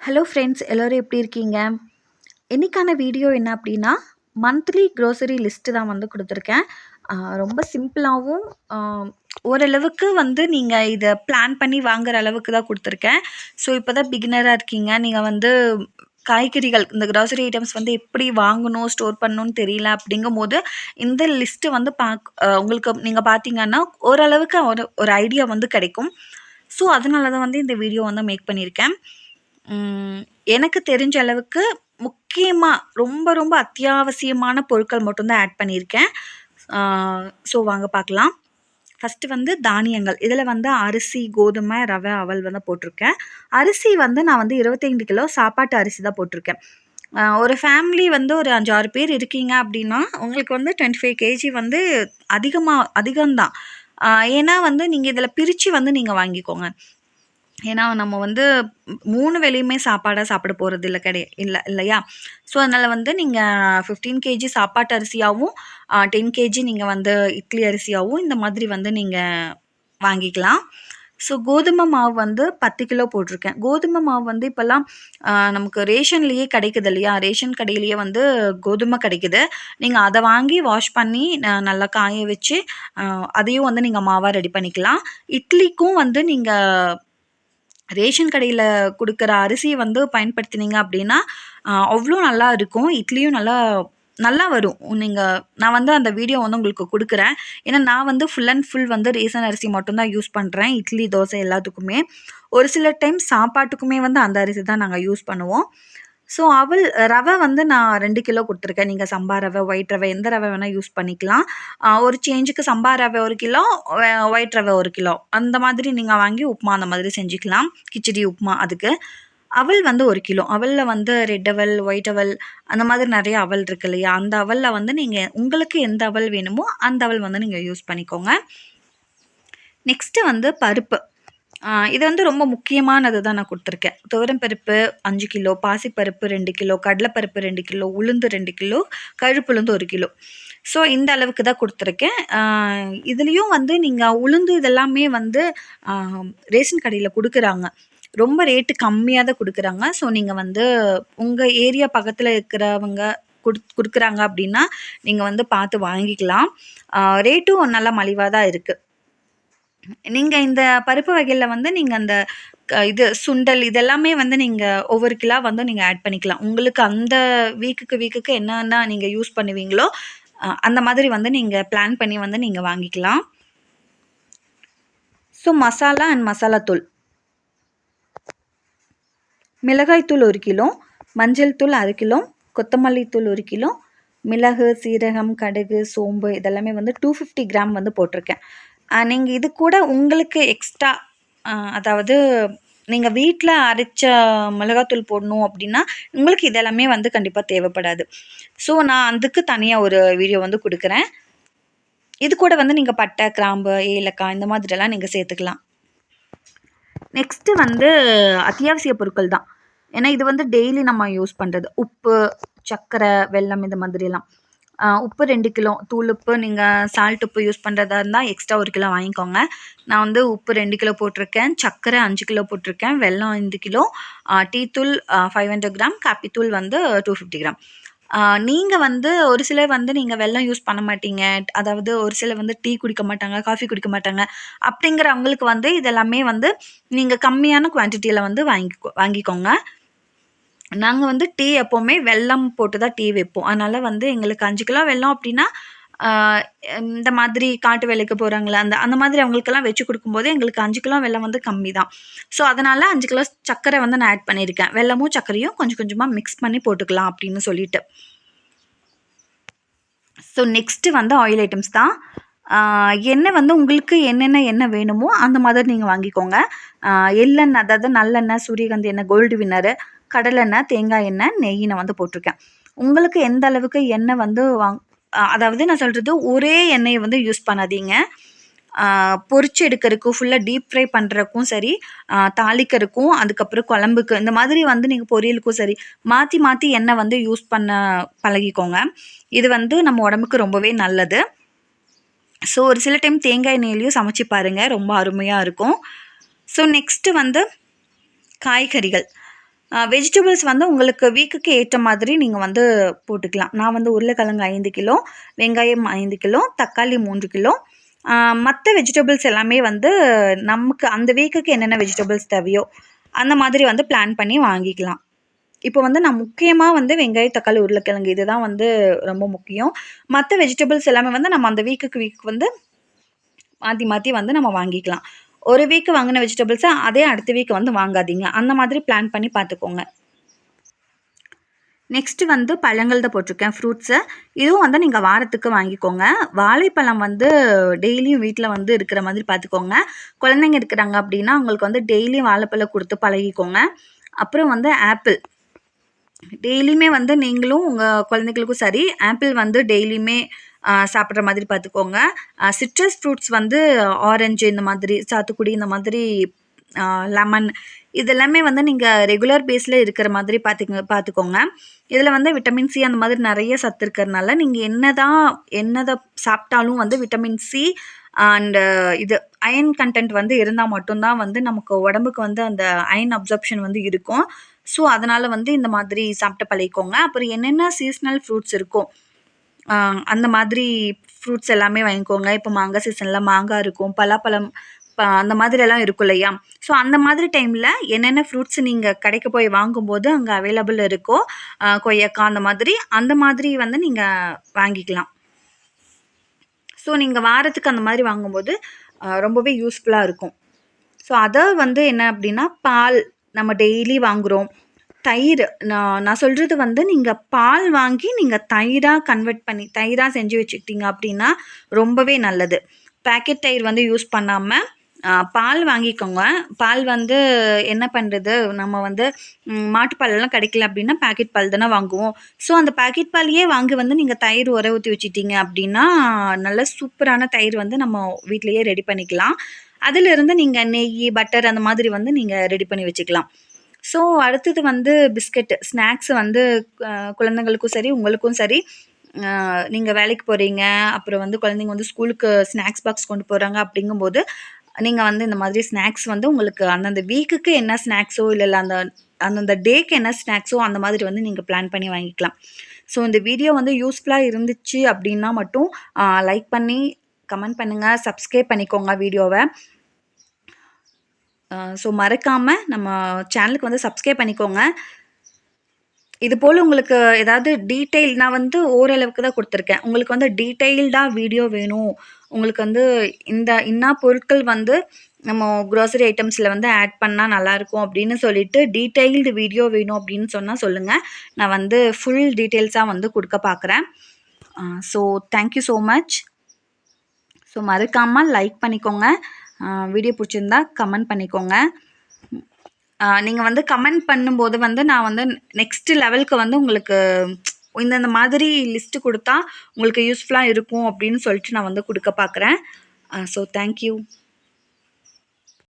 Hello friends எல்லோரும் எப்படி இருக்கீங்க? இன்றைக்கான வீடியோ என்ன அப்படின்னா மந்த்லி க்ரோசரி லிஸ்ட்டு தான் வந்து கொடுத்துருக்கேன். ரொம்ப சிம்பிளாகவும் ஓரளவுக்கு வந்து நீங்கள் இதை பிளான் பண்ணி வாங்குற அளவுக்கு தான் கொடுத்துருக்கேன். ஸோ இப்போ தான் பிகினராக இருக்கீங்க. நீங்கள் வந்து காய்கறிகள் இந்த க்ராசரி ஐட்டம்ஸ் வந்து எப்படி வாங்கணும் ஸ்டோர் பண்ணணும்னு தெரியல அப்படிங்கும்போது இந்த லிஸ்ட்டு வந்து பாக் உங்களுக்கு நீங்கள் பார்த்தீங்கன்னா ஓரளவுக்கு ஒரு ஒரு ஐடியா வந்து கிடைக்கும். ஸோ அதனால தான் வந்து இந்த வீடியோ வந்து மேக் பண்ணியிருக்கேன். எனக்கு தெரிஞ்ச அளவுக்கு முக்கியமாக ரொம்ப ரொம்ப அத்தியாவசியமான பொருட்கள் மட்டும்தான் ஆட் பண்ணியிருக்கேன். ஸோ வாங்க பார்க்கலாம். ஃபஸ்ட்டு வந்து தானியங்கள். இதில் வந்து அரிசி கோதுமை ரவை அவல் வந்து போட்டிருக்கேன். அரிசி வந்து நான் வந்து 25 கிலோ சாப்பாட்டு அரிசி தான் போட்டிருக்கேன். ஒரு ஃபேமிலி வந்து ஒரு அஞ்சாறு பேர் இருக்கீங்க அப்படின்னா உங்களுக்கு வந்து டுவெண்ட்டி ஃபைவ் கேஜி வந்து அதிகமாக அதிகம்தான். ஏன்னா வந்து நீங்கள் இதில் பிரித்து வந்து நீங்கள் வாங்கிக்கோங்க. ஏன்னா நம்ம வந்து மூணு வேளையுமே சாப்பாடாக சாப்பிட போகிறது இல்லை கிடையாது இல்லை இல்லையா? ஸோ அதனால் வந்து நீங்கள் ஃபிஃப்டீன் கேஜி சாப்பாட்டு அரிசியாகவும் டென் கேஜி நீங்கள் வந்து இட்லி அரிசியாகவும் இந்த மாதிரி வந்து நீங்கள் வாங்கிக்கலாம். ஸோ கோதுமை மாவு வந்து பத்து கிலோ போட்டிருக்கேன். கோதுமை மாவு வந்து இப்போல்லாம் நமக்கு ரேஷன்லேயே கிடைக்குது இல்லையா? ரேஷன் கடையிலேயே வந்து கோதுமை கிடைக்குது. நீங்கள் அதை வாங்கி வாஷ் பண்ணி நல்லா காய வச்சு அதையும் வந்து நீங்கள் மாவாக ரெடி பண்ணிக்கலாம். இட்லிக்கும் வந்து நீங்கள் ரேஷன் கடையில் கொடுக்குற அரிசியை வந்து பயன்படுத்தினீங்க அப்படின்னா அவ்வளோ நல்லா இருக்கும். இட்லியும் நல்லா நல்லா வரும். நீங்கள் நான் வந்து அந்த வீடியோ வந்து உங்களுக்கு கொடுக்குறேன். ஏன்னா நான் வந்து ஃபுல் அண்ட் ஃபுல் வந்து ரேசன் அரிசி மட்டும்தான் யூஸ் பண்ணுறேன் இட்லி தோசை எல்லாத்துக்குமே. ஒரு சில டைம் சாப்பாட்டுக்குமே வந்து அந்த அரிசி தான் நாங்கள் யூஸ் பண்ணுவோம். ஸோ அவல் ரவை வந்து நான் ரெண்டு கிலோ கொடுத்துருக்கேன். நீங்கள் சம்பா ரவை ஒயிட் ரவை எந்த ரவை வேணால் யூஸ் பண்ணிக்கலாம். ஒரு சேஞ்சுக்கு சம்பா ரவை ஒரு கிலோ ஒயிட் ரவை ஒரு கிலோ. அந்த மாதிரி நீங்கள் வாங்கி உப்புமா அந்த மாதிரி செஞ்சுக்கலாம். கிச்சடி உப்புமா அதுக்கு. அவல் வந்து ஒரு கிலோ. அவலில் வந்து ரெட் அவல் ஒயிட் அவல் அந்த மாதிரி நிறைய அவல் இருக்கு இல்லையா? அந்த அவலில் வந்து நீங்கள் உங்களுக்கு எந்த அவல் வேணுமோ அந்த அவல் வந்து நீங்கள் யூஸ் பண்ணிக்கோங்க. நெக்ஸ்ட்டு வந்து பருப்பு. இது வந்து ரொம்ப முக்கியமானது தான் நான் கொடுத்துருக்கேன். துவரம் பருப்பு அஞ்சு கிலோ பாசிப்பருப்பு ரெண்டு கிலோ கடலைப்பருப்பு ரெண்டு கிலோ உளுந்து ரெண்டு கிலோ கழுப்புளுந்து ஒரு கிலோ. ஸோ இந்த அளவுக்கு தான் கொடுத்துருக்கேன். இதுலேயும் வந்து நீங்கள் உளுந்து இதெல்லாமே வந்து ரேஷன் கடையில் கொடுக்குறாங்க. ரொம்ப ரேட்டு கம்மியாக தான் கொடுக்குறாங்க. ஸோ நீங்கள் வந்து உங்கள் ஏரியா பக்கத்தில் இருக்கிறவங்க கொடு கொடுக்குறாங்க அப்படின்னா நீங்கள் வந்து பார்த்து வாங்கிக்கலாம். ரேட்டும் நல்லா மலிவாக தான் இருக்குது நீங்கள் இந்த பருப்பு வகையில் வந்து நீங்கள் அந்த க இது சுண்டல் இதெல்லாமே வந்து நீங்கள் ஒவ்வொரு கிலோ வந்து நீங்கள் ஆட் பண்ணிக்கலாம். உங்களுக்கு அந்த வீக்குக்கு வீக்குக்கு என்னென்ன நீங்கள் யூஸ் பண்ணுவீங்களோ அந்த மாதிரி வந்து நீங்கள் பிளான் பண்ணி வந்து நீங்கள் வாங்கிக்கலாம். ஸோ மசாலா அண்ட் மசாலா தூள். மிளகாய்த்தூள் ஒரு கிலோ மஞ்சள் தூள் அரை கிலோ கொத்தமல்லி தூள் ஒரு கிலோ மிளகு சீரகம் கடுகு சோம்பு இதெல்லாமே வந்து டூ ஃபிஃப்டி கிராம் வந்து போட்டிருக்கேன். நீங்கள் இது கூட உங்களுக்கு எக்ஸ்ட்ரா அதாவது நீங்கள் வீட்டில் அரைச்ச மிளகாத்தூள் போடணும் அப்படின்னா உங்களுக்கு இதெல்லாமே வந்து கண்டிப்பாக தேவைப்படாது. ஸோ நான் அதுக்கு தனியாக ஒரு வீடியோ வந்து கொடுக்குறேன். இது கூட வந்து நீங்கள் பட்டை கிராம்பு ஏலக்காய் இந்த மாதிரியெல்லாம் நீங்கள் சேர்த்துக்கலாம். நெக்ஸ்ட்டு வந்து அத்தியாவசிய பொருட்கள் தான். ஏன்னா இது வந்து டெய்லி நம்ம யூஸ் பண்ணுறது உப்பு சர்க்கரை வெல்லம் இந்த மாதிரிலாம் உப்பு ரெண்டு கிலோ. தூள் உப்பு நீங்கள் சால்ட் உப்பு யூஸ் பண்ணுறதா இருந்தால் எக்ஸ்ட்ரா ஒரு கிலோ வாங்கிக்கோங்க. நான் வந்து உப்பு ரெண்டு கிலோ போட்டிருக்கேன் சர்க்கரை அஞ்சு கிலோ போட்டிருக்கேன் வெல்லம் ஐந்து கிலோ டீ தூள் ஃபைவ் ஹண்ட்ரட் கிராம் காப்பித்தூள் வந்து டூ ஃபிஃப்டி கிராம் நீங்கள் வந்து ஒரு சிலர் வந்து நீங்கள் வெல்லம் யூஸ் பண்ண மாட்டீங்க அதாவது ஒரு சிலர் வந்து டீ குடிக்க மாட்டாங்க காஃபி குடிக்க மாட்டாங்க அப்படிங்கிறவங்களுக்கு வந்து இதெல்லாமே வந்து நீங்கள் கம்மியான குவான்டிட்டியில் வந்து வாங்கி வாங்கிக்கோங்க. நாங்கள் வந்து டீ எப்போவுமே வெல்லம் போட்டு தான் டீ வைப்போம். அதனால் வந்து எங்களுக்கு அஞ்சு கிலோ வெல்லம் அப்படின்னா இந்த மாதிரி காட்டு வேலைக்கு போகிறாங்களே அந்த அந்த மாதிரி அவங்களுக்கெல்லாம் வச்சு கொடுக்கும்போது எங்களுக்கு அஞ்சு கிலோ வெல்லம் வந்து கம்மி தான் ஸோ அதனால் அஞ்சு கிலோ சர்க்கரை வந்து நான் ஆட் பண்ணியிருக்கேன். வெல்லமும் சர்க்கரையும் கொஞ்சம் கொஞ்சமாக மிக்ஸ் பண்ணி போட்டுக்கலாம் அப்படின்னு சொல்லிட்டு. ஸோ நெக்ஸ்ட்டு வந்து ஆயில் ஐட்டம்ஸ் தான். எண்ணெய் வந்து உங்களுக்கு என்னென்ன எண்ணெய் வேணுமோ அந்த மாதிரி நீங்கள் வாங்கிக்கோங்க. எள்ளெண்ணெய் அதாவது நல்லெண்ணெய் சூரியகாந்தி எண்ணெய் கோல்டு வின்னரு கடலெண்ணெய் தேங்காய் எண்ணெய் நெய் நான் வந்து போட்டிருக்கேன். உங்களுக்கு எந்த அளவுக்கு எண்ணெய் வந்து வாங் அதாவது நான் சொல்கிறது ஒரே எண்ணெயை வந்து யூஸ் பண்ணாதீங்க. பொறிச்சு எடுக்கிறதுக்கும் ஃபுல்லாக டீப் ஃப்ரை பண்ணுறக்கும் சரி தாளிக்கிறதுக்கும் அதுக்கப்புறம் குழம்புக்கு இந்த மாதிரி வந்து நீங்கள் பொரியலுக்கும் சரி மாற்றி மாற்றி எண்ணெய் வந்து யூஸ் பண்ண பழகிக்கோங்க. இது வந்து நம்ம உடம்புக்கு ரொம்பவே நல்லது. ஸோ ஒரு சில டைம் தேங்காய் எண்ணெயிலையும் சமைச்சு பாருங்கள் ரொம்ப அருமையாக இருக்கும். ஸோ நெக்ஸ்ட்டு வந்து காய்கறிகள். வெஜிடபிள்ஸ் வந்து உங்களுக்கு வீக்குக்கு ஏற்ற மாதிரி நீங்கள் வந்து போட்டுக்கலாம். நான் வந்து உருளைக்கிழங்கு ஐந்து கிலோ வெங்காயம் ஐந்து கிலோ தக்காளி மூன்று கிலோ. மற்ற வெஜிடபிள்ஸ் எல்லாமே வந்து நமக்கு அந்த வீக்குக்கு என்னென்ன வெஜிடபிள்ஸ் தேவையோ அந்த மாதிரி வந்து பிளான் பண்ணி வாங்கிக்கலாம். இப்போ வந்து நான் முக்கியமாக வந்து வெங்காயம் தக்காளி உருளைக்கிழங்கு இதுதான் வந்து ரொம்ப முக்கியம். மற்ற வெஜிடபிள்ஸ் எல்லாமே வந்து நம்ம அந்த வீக்குக்கு வீக் வந்து மாற்றி மாற்றி வந்து நம்ம வாங்கிக்கலாம். ஒரு வீக் வாங்கின வெஜிடபிள்ஸை அதே அடுத்த வீக் வந்து வாங்காதீங்க. அந்த மாதிரி பிளான் பண்ணி பார்த்துக்கோங்க. நெக்ஸ்ட்டு வந்து பழங்கள் தான் போட்டிருக்கேன் ஃப்ரூட்ஸு இதுவும் வந்து நீங்கள் வாரத்துக்கு வாங்கிக்கோங்க. வாழைப்பழம் வந்து டெய்லியும் வீட்டில் வந்து இருக்கிற மாதிரி பார்த்துக்கோங்க. குழந்தைங்க இருக்கிறாங்க அப்படின்னா அவங்களுக்கு வந்து டெய்லியும் வாழைப்பழம் கொடுத்து பழகிக்கோங்க. அப்புறம் வந்து ஆப்பிள் டெய்லியுமே வந்து நீங்களும் உங்கள் குழந்தைகளுக்கும் சரி ஆப்பிள் வந்து டெய்லியுமே சாப்பிட்ற மாதிரி பார்த்துக்கோங்க. சிட்ரஸ் ஃப்ரூட்ஸ் வந்து ஆரஞ்சு இந்த மாதிரி சாத்துக்குடி இந்த மாதிரி லெமன் இதெல்லாமே வந்து நீங்கள் ரெகுலர் பேஸில் இருக்கிற மாதிரி பார்த்துக்க பார்த்துக்கோங்க. இதில் வந்து விட்டமின் சி அந்த மாதிரி நிறைய சத்து இருக்கிறதுனால நீங்கள் என்ன தான் என்னதை சாப்பிட்டாலும் வந்து விட்டமின் சி அண்டு இது அயன் கண்டென்ட் வந்து இருந்தால் மட்டும்தான் வந்து நமக்கு உடம்புக்கு வந்து அந்த அயன் அப்சர்ப்ஷன் வந்து இருக்கும். ஸோ அதனால் வந்து இந்த மாதிரி சாப்பிட்டு பழகிக்கோங்க. அப்புறம் என்னென்ன சீஸ்னல் ஃப்ரூட்ஸ் இருக்கும் அந்த மாதிரி ஃப்ரூட்ஸ் எல்லாமே வாங்கிக்கோங்க. இப்போ மாங்காய் சீசனில் மாங்காய் இருக்கும் பலாப்பழம் அந்த மாதிரியெல்லாம் இருக்கும் இல்லையா? ஸோ அந்த மாதிரி டைமில் என்னென்ன ஃப்ரூட்ஸ் நீங்கள் கடைக்கு போய் வாங்கும்போது அங்கே அவைலபிள் இருக்கோ கொய்யாக்காய் அந்த மாதிரி அந்த மாதிரி வந்து நீங்கள் வாங்கிக்கலாம். ஸோ நீங்கள் வாரத்துக்கு அந்த மாதிரி வாங்கும்போது ரொம்பவே யூஸ்ஃபுல்லாக இருக்கும். ஸோ அதை வந்து என்ன அப்படின்னா பால் நம்ம டெய்லி வாங்குகிறோம் தயிர் நான் நான் சொல்கிறது வந்து நீங்கள் பால் வாங்கி நீங்கள் தயிராக கன்வெர்ட் பண்ணி தயிராக செஞ்சு வச்சுக்கிட்டீங்க அப்படின்னா ரொம்பவே நல்லது. பேக்கெட் தயிர் வந்து யூஸ் பண்ணாமல் பால் வாங்கிக்கோங்க. பால் வந்து என்ன பண்ணுறது நம்ம வந்து மாட்டுப்பாலெல்லாம் கிடைக்கல அப்படின்னா பேக்கெட் பால் தானே வாங்குவோம். ஸோ அந்த பேக்கெட் பாலையே வாங்கி வந்து நீங்கள் தயிர் உர ஊற்றி வச்சிட்டிங்க அப்படின்னா நல்ல சூப்பரான தயிர் வந்து நம்ம வீட்லேயே ரெடி பண்ணிக்கலாம். அதிலிருந்து நீங்கள் நெய் பட்டர் அந்த மாதிரி வந்து நீங்கள் ரெடி பண்ணி வச்சுக்கலாம். ஸோ அடுத்தது வந்து பிஸ்கெட்டு ஸ்நாக்ஸ் வந்து குழந்தைங்களுக்கும் சரி உங்களுக்கும் சரி. நீங்கள் வேலைக்கு போகிறீங்க அப்புறம் வந்து குழந்தைங்க வந்து ஸ்கூலுக்கு ஸ்நாக்ஸ் பாக்ஸ் கொண்டு போகிறாங்க அப்படிங்கும்போது நீங்கள் வந்து இந்த மாதிரி ஸ்நாக்ஸ் வந்து உங்களுக்கு அந்தந்த வீக்குக்கு என்ன ஸ்நாக்ஸோ இல்லை இல்லை அந்த அந்தந்த டேக்கு என்ன ஸ்நாக்ஸோ அந்த மாதிரி வந்து நீங்கள் பிளான் பண்ணி வாங்கிக்கலாம். ஸோ இந்த வீடியோ வந்து யூஸ்ஃபுல்லாக இருந்துச்சு அப்படின்னா மட்டும் லைக் பண்ணி கமெண்ட் பண்ணுங்கள் சப்ஸ்கிரைப் பண்ணிக்கோங்க வீடியோவை ஸோ மறக்காமல் நம்ம சேனலுக்கு வந்து சப்ஸ்கிரைப் பண்ணிக்கோங்க. இது போல் உங்களுக்கு ஏதாவது டீட்டெயில் நான் வந்து ஓரளவுக்கு தான் கொடுத்துருக்கேன். உங்களுக்கு வந்து டீட்டெயில்டாக வீடியோ வேணும். உங்களுக்கு வந்து இந்த இன்னா பொருட்கள் வந்து நம்ம க்ரோசரி ஐட்டம்ஸில் வந்து ஆட் பண்ணால் நல்லாயிருக்கும் அப்படின்னு சொல்லிட்டு டீட்டெயில்டு வீடியோ வேணும் அப்படின்னு சொன்னால் சொல்லுங்கள் நான் வந்து ஃபுல் டீட்டெயில்ஸாக வந்து கொடுக்க பார்க்குறேன் so thank you so much so மறக்காமல் லைக் பண்ணிக்கோங்க. வீடியோ பிடிச்சிருந்தா கமெண்ட் பண்ணிக்கோங்க. நீங்கள் வந்து கமெண்ட் பண்ணும்போது வந்து நான் வந்து நெக்ஸ்ட் லெவலுக்கு வந்து உங்களுக்கு இந்தந்த மாதிரி லிஸ்ட்டு கொடுத்தா உங்களுக்கு யூஸ்ஃபுல்லாக இருக்கும் அப்படின்னு சொல்லிட்டு நான் வந்து கொடுக்க பார்க்குறேன். So thank you